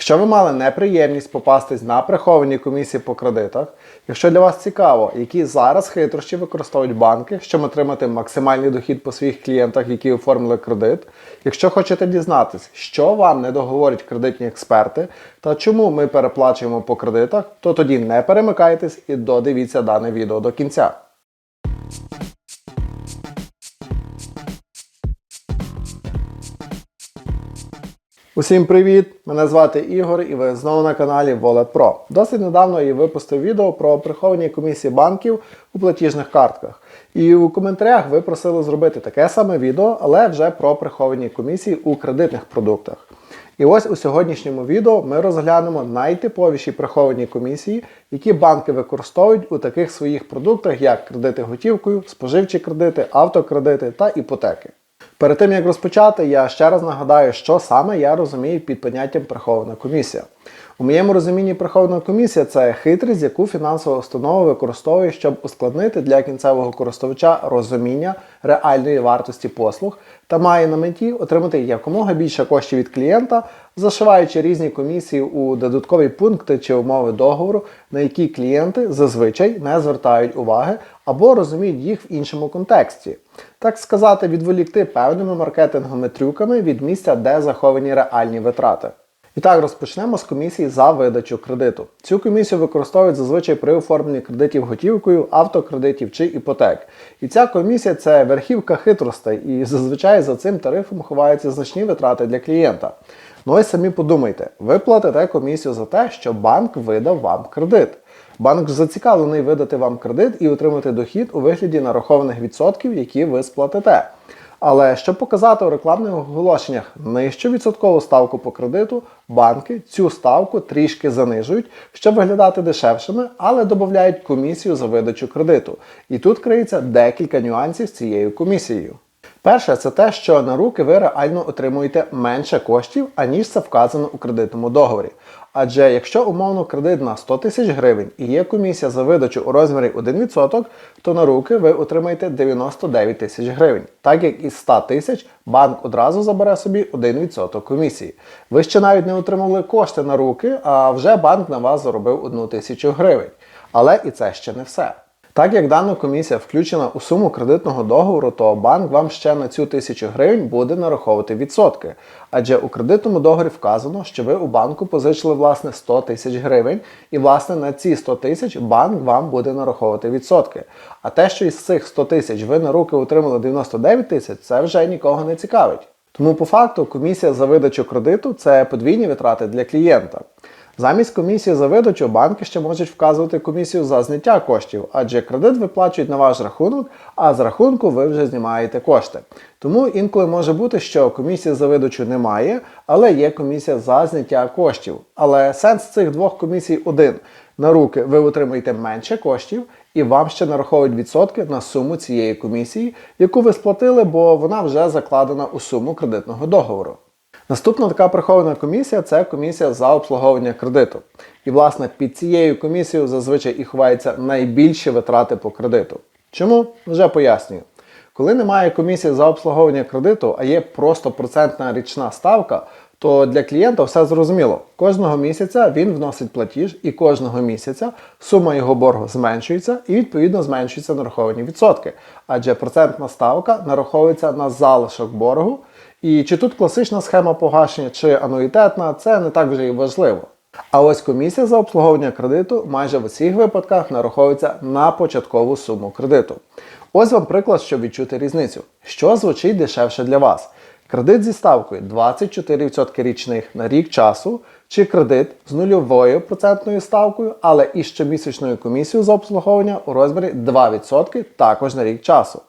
Якщо ви мали неприємність попастись на приховані комісії по кредитах, якщо для вас цікаво, які зараз хитрощі використовують банки, щоб отримати максимальний дохід по своїх клієнтах, які оформили кредит, якщо хочете дізнатись, що вам не договорять кредитні експерти та чому ми переплачуємо по кредитах, то тоді не перемикайтесь і додивіться дане відео до кінця. Усім привіт! Мене звати Ігор і ви знову на каналі Wallet Pro. Досить недавно я випустив відео про приховані комісії банків у платіжних картках. І у коментарях ви просили зробити таке саме відео, але вже про приховані комісії у кредитних продуктах. І ось у сьогоднішньому відео ми розглянемо найтиповіші приховані комісії, які банки використовують у таких своїх продуктах, як кредити готівкою, споживчі кредити, автокредити та іпотеки. Перед тим як розпочати, я ще раз нагадаю, що саме я розумію під поняттям прихована комісія. У моєму розумінні прихована комісія це хитрість, яку фінансова установа використовує, щоб ускладнити для кінцевого користувача розуміння реальної вартості послуг та має на меті отримати якомога більше коштів від клієнта, зашиваючи різні комісії у додаткові пункти чи умови договору, на які клієнти зазвичай не звертають уваги або розуміють їх в іншому контексті. Так сказати, відволікти певними маркетинговими трюками від місця, де заховані реальні витрати. І так, розпочнемо з комісії за видачу кредиту. Цю комісію використовують зазвичай при оформленні кредитів готівкою, автокредитів чи іпотек. І ця комісія це верхівка хитростей, і зазвичай за цим тарифом ховаються значні витрати для клієнта. Ну ось самі подумайте, ви платите комісію за те, що банк видав вам кредит. Банк зацікавлений видати вам кредит і отримати дохід у вигляді нарахованих відсотків, які ви сплатите. Але щоб показати у рекламних оголошеннях нижчу відсоткову ставку по кредиту, банки цю ставку трішки занижують, щоб виглядати дешевшими, але додають комісію за видачу кредиту. І тут криється декілька нюансів з цією комісією. Перше, це те, що на руки ви реально отримуєте менше коштів, аніж це вказано у кредитному договорі. Адже якщо умовно кредит на 100 тисяч гривень і є комісія за видачу у розмірі 1%, то на руки ви отримаєте 99 тисяч гривень. Так як із 100 тисяч банк одразу забере собі 1% комісії. Ви ще навіть не отримали кошти на руки, а вже банк на вас заробив 1 тисячу гривень. Але і це ще не все. Так як дана комісія включена у суму кредитного договору, то банк вам ще на цю тисячу гривень буде нараховувати відсотки. Адже у кредитному договорі вказано, що ви у банку позичили власне 100 тисяч гривень, і власне на ці 100 тисяч банк вам буде нараховувати відсотки. А те, що із цих 100 тисяч ви на руки отримали 99 тисяч, це вже нікого не цікавить. Тому по факту комісія за видачу кредиту це подвійні витрати для клієнта. Замість комісії за видачу банки ще можуть вказувати комісію за зняття коштів, адже кредит виплачують на ваш рахунок, а з рахунку ви вже знімаєте кошти. Тому інколи може бути, що комісії за видачу немає, але є комісія за зняття коштів. Але сенс цих двох комісій один. На руки ви отримаєте менше коштів, і вам ще нараховують відсотки на суму цієї комісії, яку ви сплатили, бо вона вже закладена у суму кредитного договору. Наступна така прихована комісія це комісія за обслуговування кредиту. І, власне, під цією комісією зазвичай і ховаються найбільші витрати по кредиту. Чому? Вже пояснюю. Коли немає комісії за обслуговування кредиту, а є просто процентна річна ставка, то для клієнта все зрозуміло. Кожного місяця він вносить платіж, і кожного місяця сума його боргу зменшується і відповідно зменшуються нараховані відсотки. Адже процентна ставка нараховується на залишок боргу. І чи тут класична схема погашення, чи ануїтетна, це не так вже і важливо. А ось комісія за обслуговування кредиту майже в усіх випадках нараховується на початкову суму кредиту. Ось вам приклад, щоб відчути різницю. Що звучить дешевше для вас? Кредит зі ставкою 24% річних на рік часу, чи кредит з нульовою процентною ставкою, але і щомісячною комісією за обслуговування у розмірі 2% також на рік часу.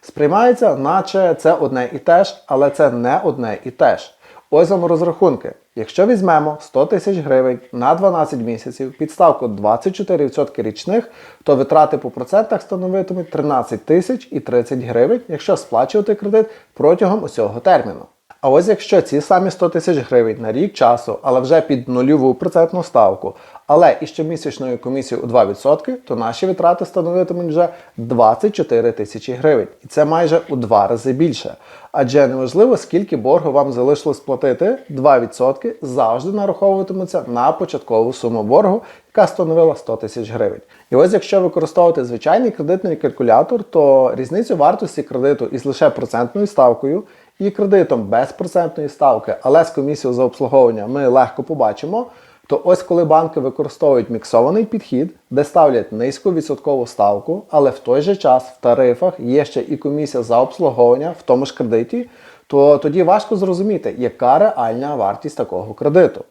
Сприймається, наче це одне і те ж, але це не одне і те ж. Ось вам розрахунки. Якщо візьмемо 100 тисяч гривень на 12 місяців, підставку 24% річних, то витрати по процентах становитимуть 13 тисяч і 30 гривень, якщо сплачувати кредит протягом усього терміну. А ось якщо ці самі 100 тисяч гривень на рік часу, але вже під нульову процентну ставку, але і щомісячною комісією у 2%, то наші витрати становитимуть вже 24 тисячі гривень. І це майже у два рази більше. Адже неважливо, скільки боргу вам залишилось платити, 2% завжди нараховуватимуться на початкову суму боргу, яка становила 100 тисяч гривень. І ось якщо використовувати звичайний кредитний калькулятор, то різницю вартості кредиту із лише процентною ставкою і кредитом без процентної ставки, але з комісією за обслуговування ми легко побачимо. То ось коли банки використовують міксований підхід, де ставлять низьку відсоткову ставку, але в той же час в тарифах є ще і комісія за обслуговування в тому ж кредиті, то тоді важко зрозуміти, яка реальна вартість такого кредиту.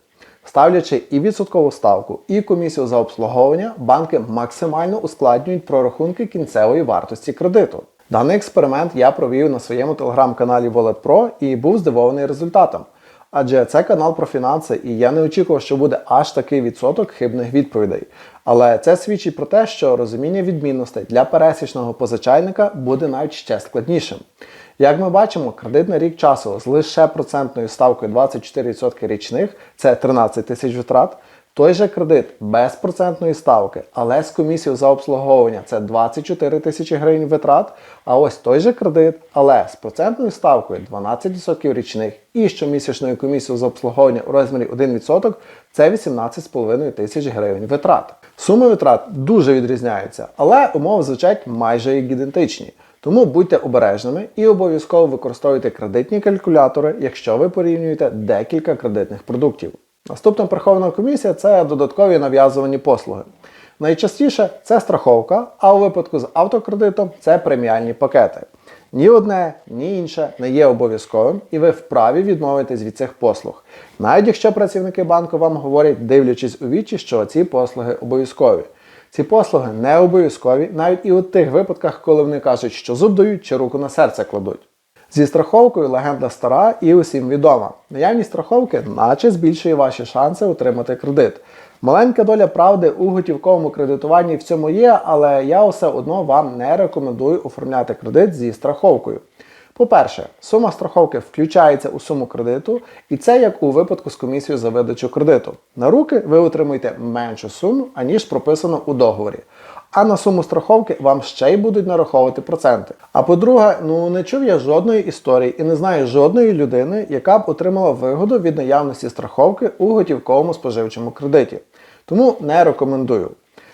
Ставлячи і відсоткову ставку, і комісію за обслуговування, банки максимально ускладнюють прорахунки кінцевої вартості кредиту. Даний експеримент я провів на своєму телеграм-каналі Wallet Pro і був здивований результатом. Адже це канал про фінанси, і я не очікував, що буде аж такий відсоток хибних відповідей. Але це свідчить про те, що розуміння відмінностей для пересічного позичальника буде навіть ще складнішим. Як ми бачимо, кредит на рік часу з лише процентною ставкою 24% річних це 13 тисяч витрат. Той же кредит без процентної ставки, але з комісією за обслуговування це 24 тисячі гривень витрат. А ось той же кредит, але з процентною ставкою 12% річних і щомісячною комісією за обслуговування у розмірі 1% це 18,5 тисяч гривень витрат. Суми витрат дуже відрізняються, але умови звучать майже як ідентичні. Тому будьте обережними і обов'язково використовуйте кредитні калькулятори, якщо ви порівнюєте декілька кредитних продуктів. Наступна прихована комісія це додаткові нав'язувані послуги. Найчастіше це страховка, а у випадку з автокредитом це преміальні пакети. Ні одне, ні інше не є обов'язковим, і ви вправі відмовитись від цих послуг. Навіть якщо працівники банку вам говорять, дивлячись у вічі, що ці послуги обов'язкові. Ці послуги не обов'язкові навіть і у тих випадках, коли вони кажуть, що зуб дають чи руку на серце кладуть. Зі страховкою легенда стара і усім відома. Наявність страховки наче збільшує ваші шанси отримати кредит. Маленька доля правди у готівковому кредитуванні в цьому є, але я все одно вам не рекомендую оформляти кредит зі страховкою. По-перше, сума страховки включається у суму кредиту, і це як у випадку з комісією за видачу кредиту. На руки ви отримуєте меншу суму, аніж прописано у договорі. А на суму страховки вам ще й будуть нараховувати проценти. А по-друге, ну не чув я жодної історії і не знаю жодної людини, яка б отримала вигоду від наявності страховки у готівковому споживчому кредиті. Тому не рекомендую.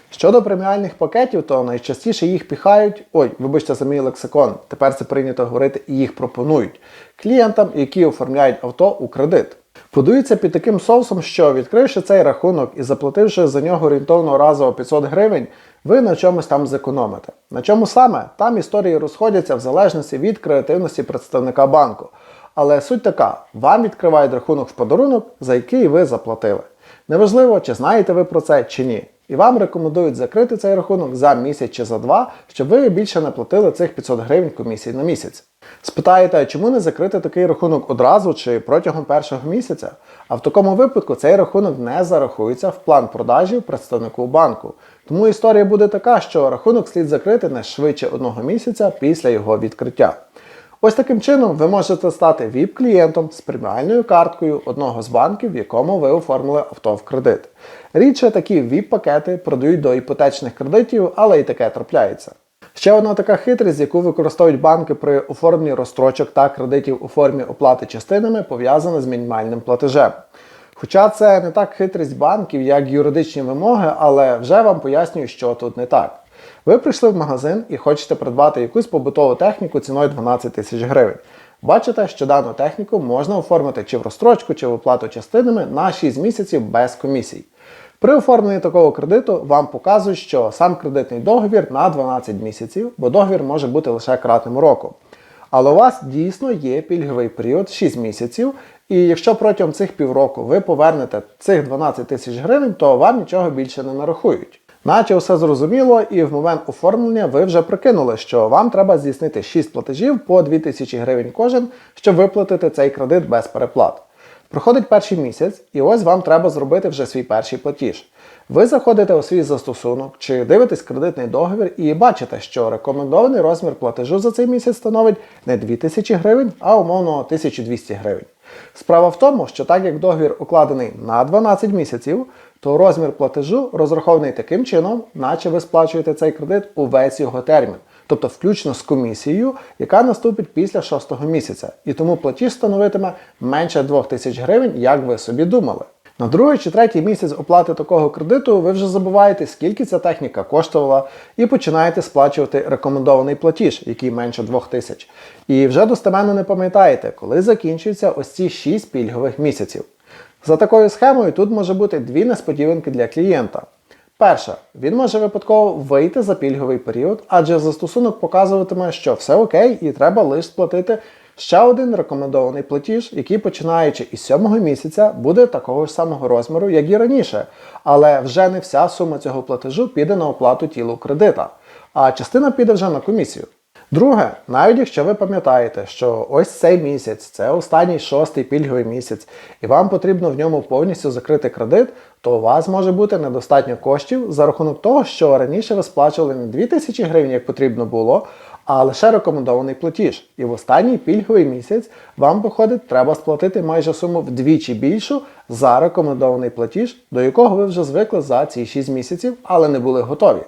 Щодо преміальних пакетів, то найчастіше їх піхають, ой, вибачте за мій лексикон, тепер це прийнято говорити і їх пропонують клієнтам, які оформляють авто у кредит. Подаються під таким соусом, що відкривши цей рахунок і заплативши за нього орієнтовно разово 500 гривень, ви на чомусь там зекономите. На чому саме? Там історії розходяться в залежності від креативності представника банку. Але суть така: вам відкривають рахунок в подарунок, за який ви заплатили. Неважливо, чи знаєте ви про це чи ні. І вам рекомендують закрити цей рахунок за місяць чи за два, щоб ви більше не платили цих 500 гривень комісії на місяць. Спитаєте, чому не закрити такий рахунок одразу чи протягом першого місяця? А в такому випадку цей рахунок не зарахується в план продажів представнику банку. Тому історія буде така, що рахунок слід закрити не швидше одного місяця після його відкриття. Ось таким чином ви можете стати ВІП-клієнтом з преміальною карткою одного з банків, в якому ви оформили авто в кредит. Рідше такі ВІП-пакети продають до іпотечних кредитів, але і таке трапляється. Ще одна така хитрість, яку використовують банки при оформленні розстрочок та кредитів у формі оплати частинами, пов'язана з мінімальним платежем. Хоча це не так хитрість банків, як юридичні вимоги, але вже вам пояснюю, що тут не так. Ви прийшли в магазин і хочете придбати якусь побутову техніку ціною 12 тисяч гривень. Бачите, що дану техніку можна оформити чи в розстрочку, чи в оплату частинами на 6 місяців без комісій. При оформленні такого кредиту вам показують, що сам кредитний договір на 12 місяців, бо договір може бути лише кратним року. Але у вас дійсно є пільговий період 6 місяців, і якщо протягом цих півроку ви повернете цих 12 тисяч гривень, то вам нічого більше не нарахують. Наче все зрозуміло, і в момент оформлення ви вже прикинули, що вам треба здійснити 6 платежів по 2000 гривень кожен, щоб виплатити цей кредит без переплат. Проходить перший місяць, і ось вам треба зробити вже свій перший платіж. Ви заходите у свій застосунок чи дивитесь кредитний договір і бачите, що рекомендований розмір платежу за цей місяць становить не 2000 гривень, а умовно 1200 гривень. Справа в тому, що так як договір укладений на 12 місяців, то розмір платежу розрахований таким чином, наче ви сплачуєте цей кредит увесь його термін, тобто включно з комісією, яка наступить після 6 місяця. І тому платіж становитиме менше 2000 гривень, як ви собі думали. На другий чи третій місяць оплати такого кредиту ви вже забуваєте, скільки ця техніка коштувала, і починаєте сплачувати рекомендований платіж, який менше 2000. І вже достеменно не пам'ятаєте, коли закінчуються ось ці 6 пільгових місяців. За такою схемою тут може бути дві несподіванки для клієнта. Перша, він може випадково вийти за пільговий період, адже застосунок показуватиме, що все окей, і треба лише сплатити ще один рекомендований платіж, який починаючи із сьомого місяця буде такого ж самого розміру, як і раніше. Але вже не вся сума цього платежу піде на оплату тілу кредита, а частина піде вже на комісію. Друге, навіть якщо ви пам'ятаєте, що ось цей місяць це останній шостий пільговий місяць, і вам потрібно в ньому повністю закрити кредит, то у вас може бути недостатньо коштів за рахунок того, що раніше ви сплачували не 2000 гривень, як потрібно було, а лише рекомендований платіж. І в останній пільговий місяць вам, виходить, треба сплатити майже суму вдвічі більшу за рекомендований платіж, до якого ви вже звикли за ці 6 місяців, але не були готові.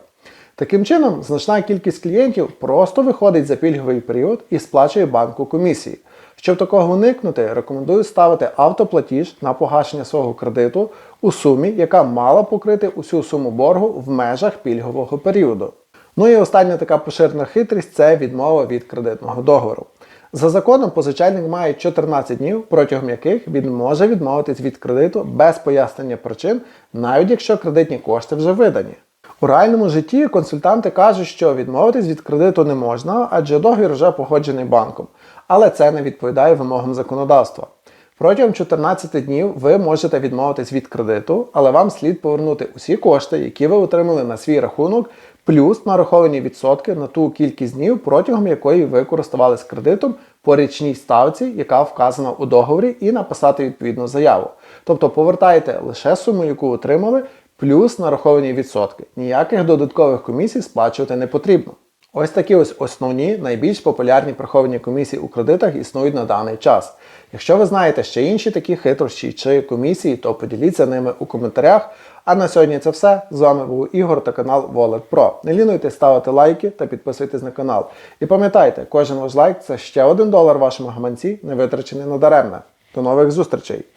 Таким чином, значна кількість клієнтів просто виходить за пільговий період і сплачує банку комісії. Щоб такого уникнути, рекомендую ставити автоплатіж на погашення свого кредиту у сумі, яка мала покрити усю суму боргу в межах пільгового періоду. Ну і остання така поширена хитрість це відмова від кредитного договору. За законом позичальник має 14 днів, протягом яких він може відмовитись від кредиту без пояснення причин, навіть якщо кредитні кошти вже видані. У реальному житті консультанти кажуть, що відмовитись від кредиту не можна, адже договір вже погоджений банком. Але це не відповідає вимогам законодавства. Протягом 14 днів ви можете відмовитись від кредиту, але вам слід повернути усі кошти, які ви отримали на свій рахунок, плюс нараховані відсотки на ту кількість днів, протягом якої ви користувались кредитом по річній ставці, яка вказана у договорі, і написати відповідну заяву. Тобто повертаєте лише суму, яку отримали, плюс нараховані відсотки. Ніяких додаткових комісій сплачувати не потрібно. Ось такі ось основні найбільш популярні приховані комісії у кредитах існують на даний час. Якщо ви знаєте ще інші такі хитрощі чи комісії, то поділіться ними у коментарях. А на сьогодні це все. З вами був Ігор та канал Wallet Pro. Не лінуйте ставити лайки та підписуйтесь на канал. І пам'ятайте, кожен ваш лайк це ще один долар вашому гаманці, не витрачений надаремне. До нових зустрічей!